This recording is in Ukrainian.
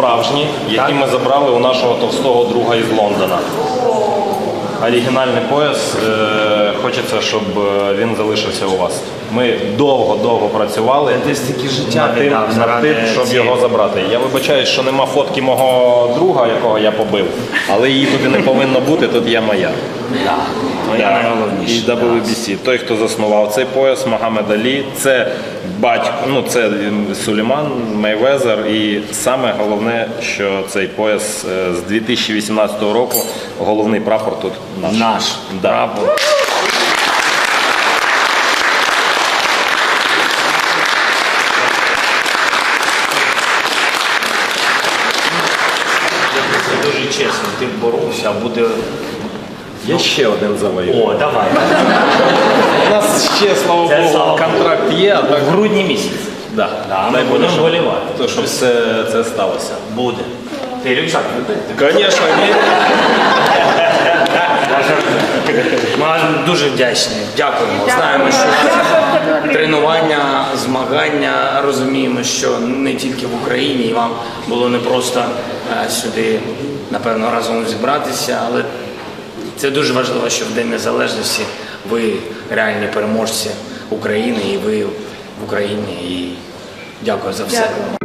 справжні, які ми забрали у нашого товстого друга із Лондона. Оригінальний пояс. Е, хочеться, щоб е, він залишився у вас. Ми довго-довго працювали життя над тим, віддав над заради тим, щоб цієї- його забрати. Я вибачаюсь, що нема фотки мого друга, якого я побив, але її туди не повинно бути, тут є моя. Да. Твоя Да. найголовніша. І WBC. Той, хто заснував цей пояс, Магомед Алі, це батько, ну це Сулейман, Мейвезер. І саме головне, що цей пояс е, з 2018 року головний прапор тут наш. Наш Да. прапор. Дуже чесно, ти боровся, а буде. Я ще один завоюю. О, давай. У нас ще, слава Це Богу, слава контракт є, а так В грудні місяці. да. Да, ми Дай Боже, будемо щоб- вболівати. то, щоб це, це сталося. Буде. Ти рюкзак любиш? Звісно, ні. Ми вам дуже вдячні. Дякуємо. Знаємо, що тренування, змагання розуміємо, що не тільки в Україні, і вам було не просто сюди, напевно, разом зібратися, але це дуже важливо, що в День Незалежності ви реальні переможці України і ви в Україні. І дякую за все. Дякую.